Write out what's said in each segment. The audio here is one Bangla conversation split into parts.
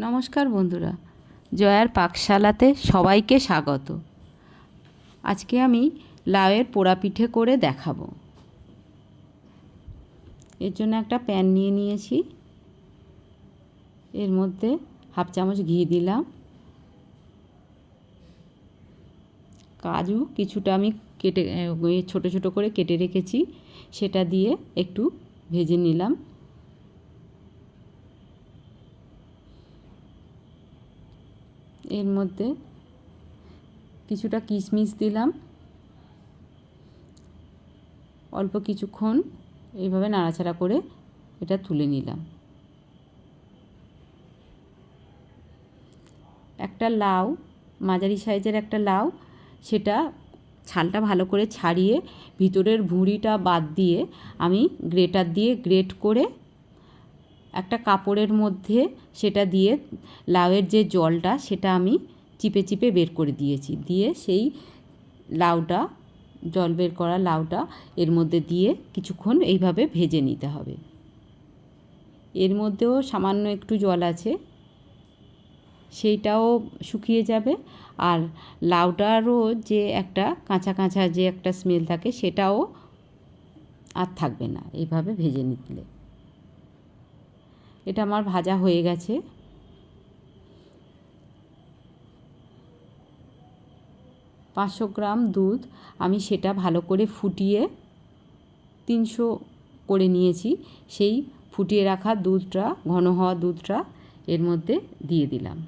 নমস্কার বন্ধুরা, জয়ার পাকশালাতে সবাইকে স্বাগত। আজকে আমি লাউয়ের পোড়া পিঠে করে দেখাবো। এর জন্য একটা প্যান নিয়ে নিয়েছি। এর মধ্যে হাফ চামচ ঘি দিলাম। কাজু কিছুটা আমি কেটে ছোট ছোট করে কেটে রেখেছি। সেটা দিয়ে একটু ভেজে নিলাম। এর মধ্যে কিছুটা কিশমিশ দিলাম। অল্প কিছুক্ষণ এইভাবে নাড়াচাড়া করে এটা তুলে নিলাম। একটা লাউ, মাঝারি সাইজের একটা লাউ, সেটা ছালটা ভালো করে ছাড়িয়ে ভিতরের ভুঁড়িটা বাদ দিয়ে আমি গ্রেটার দিয়ে গ্রেট করে একটা কাপড়ের মধ্যে সেটা দিয়ে লাউয়ের যে জলটা সেটা আমি চিপে চিপে বের করে দিয়েছি। দিয়ে সেই লাউটা, জল বের করা লাউটা এর মধ্যে দিয়ে কিছুক্ষণ এইভাবে ভেজে নিতে হবে। এর মধ্যেও সামান্য একটু জল আছে, সেইটাও শুকিয়ে যাবে। আর লাউটারও যে একটা কাঁচা কাঁচা যে একটা স্মেল থাকে সেটাও আর থাকবে না, এইভাবে ভেজে নিলে। এটা আমার ভাজা হয়ে গেছে। পাঁচশো গ্রাম দুধ আমি সেটা ভালো করে ফুটিয়ে তিনশো করে নিয়েছি। সেই ফুটিয়ে রাখা দুধটা, ঘন হওয়া দুধটা এর মধ্যে দিয়ে দিলাম।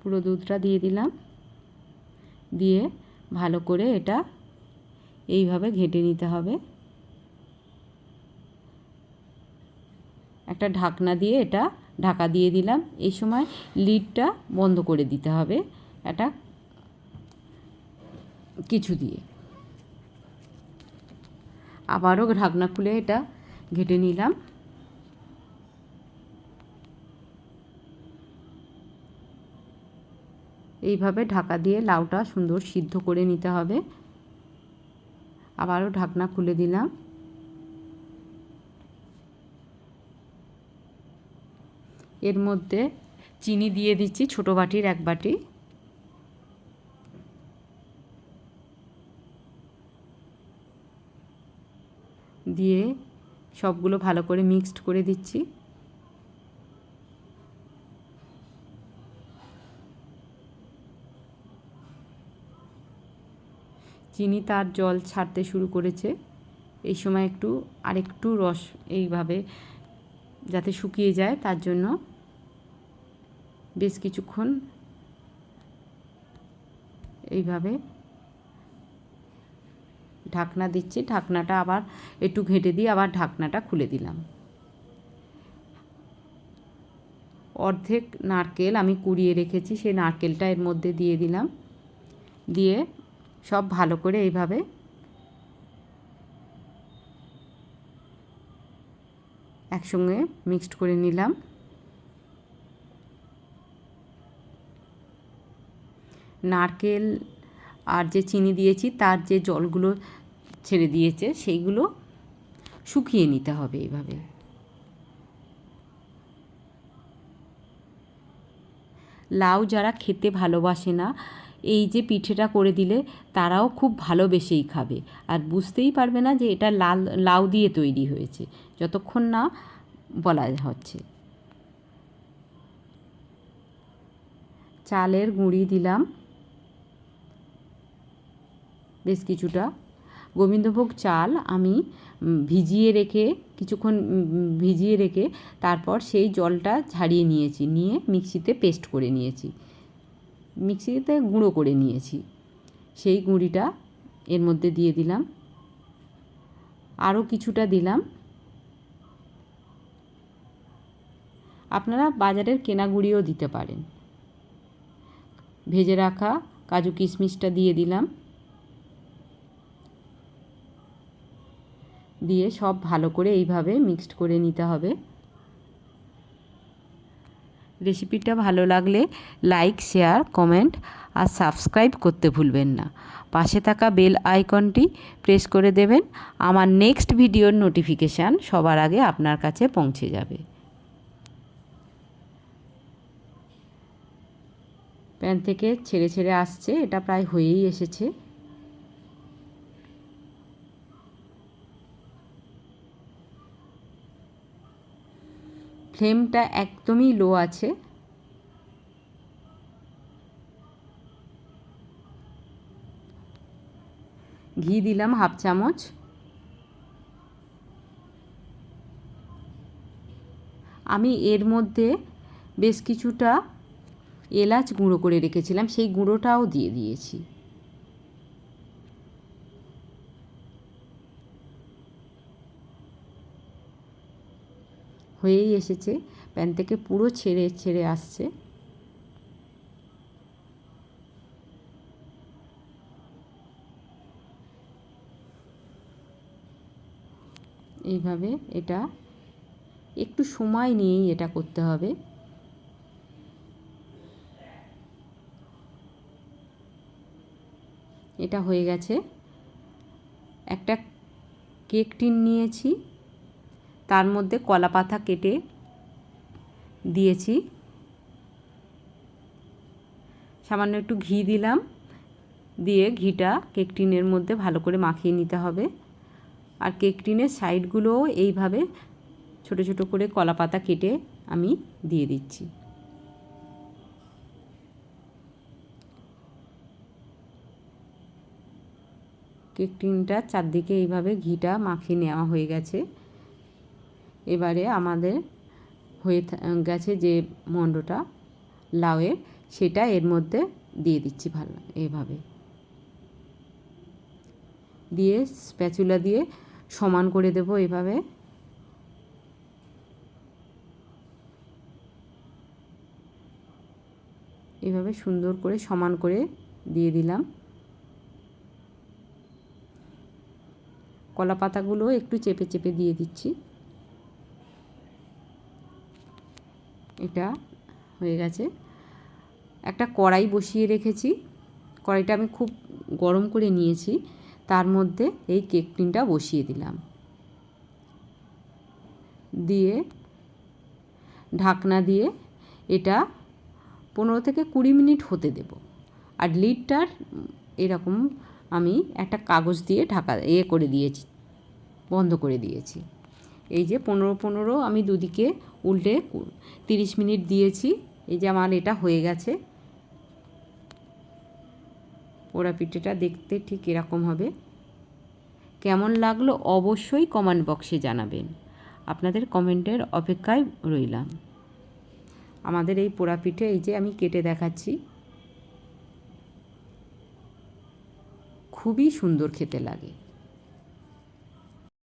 পুরো দুধটা দিয়ে দিলাম। দিয়ে ভালো করে এটা এইভাবে ঘেঁটে নিতে হবে। একটা ঢাকনা দিয়ে এটা ঢাকা দিয়ে দিলাম। এই সময় লিডটা বন্ধ করে দিতে হবে এটা কিছু দিয়ে। আবারও ঢাকনা খুলে এটা ঘেটে নিলাম। এইভাবে ঢাকা দিয়ে লাউটা সুন্দর সিদ্ধ করে নিতে হবে। আবারও ঢাকনা খুলে দিলাম। এর মধ্যে চিনি দিয়ে দিচ্ছি ছোটো বাটির এক বাটি। দিয়ে সবগুলো ভালো করে মিক্সড করে দিচ্ছি। চিনি তার জল ছাড়তে শুরু করেছে। এই সময় একটু আরেকটু রস এইভাবে যাতে শুকিয়ে যায়, তার জন্য বেশ কিছুক্ষণ এইভাবে ঢাকনা দিচ্ছি। ঢাকনাটা আবার একটু ঘেঁটে দিয়ে আবার ঢাকনাটা খুলে দিলাম। অর্ধেক নারকেল আমি কুড়িয়ে রেখেছি, সেই নারকেলটা এর মধ্যে দিয়ে দিলাম। দিয়ে সব ভালো করে এইভাবে একসঙ্গে মিক্সড করে নিলাম। নারকেল আর যে চিনি দিয়েছি, তার যে জলগুলো ছেড়ে দিয়েছে, সেইগুলো শুকিয়ে নিতে হবে এইভাবে। লাউ যারা খেতে ভালোবাসে না, এই যে পিঠেটা করে দিলে তারাও খুব ভালোবেসেই খাবে। আর বুঝতেই পারবে না যে এটা লাল, লাউ দিয়ে তৈরি হয়েছে। যতক্ষণ না বলা হচ্ছে। চালের গুঁড়ি দিলাম। বেশ কিছুটা। গোবিন্দভোগ চাল আমি ভিজিয়ে রেখে, কিছুক্ষণ ভিজিয়ে রেখে তারপর সেই জলটা ঝাড়িয়ে নিয়েছি, নিয়ে মিক্সিতে পেস্ট করে নিয়েছি। মিক্সিতে গুঁড়ো করে নিয়েছি। সেই গুঁড়িটা এর মধ্যে দিয়ে দিলাম। আরও কিছুটা দিলাম। আপনারা বাজারের কেনা গুঁড়িও দিতে পারেন। ভেজে রাখা কাজু কিশমিশটা দিয়ে দিলাম। দিয়ে সব ভালো করে এইভাবে মিক্সড করে নিতে হবে। রেসিপিটা ভালো লাগলে লাইক শেয়ার কমেন্ট আর সাবস্ক্রাইব করতে ভুলবেন না। পাশে থাকা বেল আইকনটি প্রেস করে দেবেন। আমার নেক্সট ভিডিওর নোটিফিকেশান সবার আগে আপনার কাছে পৌঁছে যাবে। প্যান থেকে ছেড়ে ছেড়ে আসছে, এটা প্রায় হয়েই এসেছে। ফ্লেমটা একদমই লো আছে। ঘি দিলাম হাফ চামচ। আমি এর মধ্যে বেশ কিছুটা এলাচ গুঁড়ো করে রেখেছিলাম, সেই গুঁড়োটাও দিয়ে দিয়েছি। হয়েই এসেছে। প্যান থেকে পুরো ছেড়ে ছেড়ে আসছে। এইভাবে এটা একটু সময় নিয়েই এটা করতে হবে। এটা হয়ে গেছে। একটা কেক টিন নিয়েছি। তার মধ্যে কলা পাতা কেটে দিয়েছি। সামান্য একটু ঘি দিলাম। দিয়ে ঘিটা কেক টিনের মধ্যে ভালো করে মাখিয়ে নিতে হবে। আর কেক টিনের সাইডগুলোও এইভাবে ছোট ছোট করে কলা পাতা কেটে আমি দিয়ে দিচ্ছি। কেক টিনটার চারদিকে এইভাবে ঘিটা মাখিয়ে নেওয়া হয়ে গেছে। এবারে আমাদের হয়ে গেছে যে মণ্ডটা লাউয়ের সেটা এর মধ্যে দিয়ে দিচ্ছি ভালো, এভাবে। দিয়ে স্প্যাচুলা দিয়ে সমান করে দেব এভাবে। এভাবে সুন্দর করে সমান করে দিয়ে দিলাম। কলা পাতাগুলো একটু চেপে চেপে দিয়ে দিচ্ছি। এটা হয়ে গেছে। একটা কড়াই বসিয়ে রেখেছি। কড়াইটা আমি খুব গরম করে নিয়েছি। তার মধ্যে এই কেক টিনটা বসিয়ে দিলাম। দিয়ে ঢাকনা দিয়ে এটা পনেরো থেকে কুড়ি মিনিট হতে দেব। আর লিডটার এরকম আমি একটা কাগজ দিয়ে ঢাকা ইয়ে করে দিয়েছি, বন্ধ করে দিয়েছি। এই যে পনেরো পনেরো আমি দুদিকে উল্টে তিরিশ মিনিট দিয়েছি। এই যে আমার এটা হয়ে গেছে। পোড়া পিঠেটা দেখতে ঠিক এরকম হবে। কেমন লাগল অবশ্যই কমেন্ট বক্সে জানাবেন। আপনাদের কমেন্টের অপেক্ষায় রইলাম। আমাদের এই পোড়া পিঠে এই যে আমি কেটে দেখাচ্ছি। খুবই সুন্দর খেতে লাগে।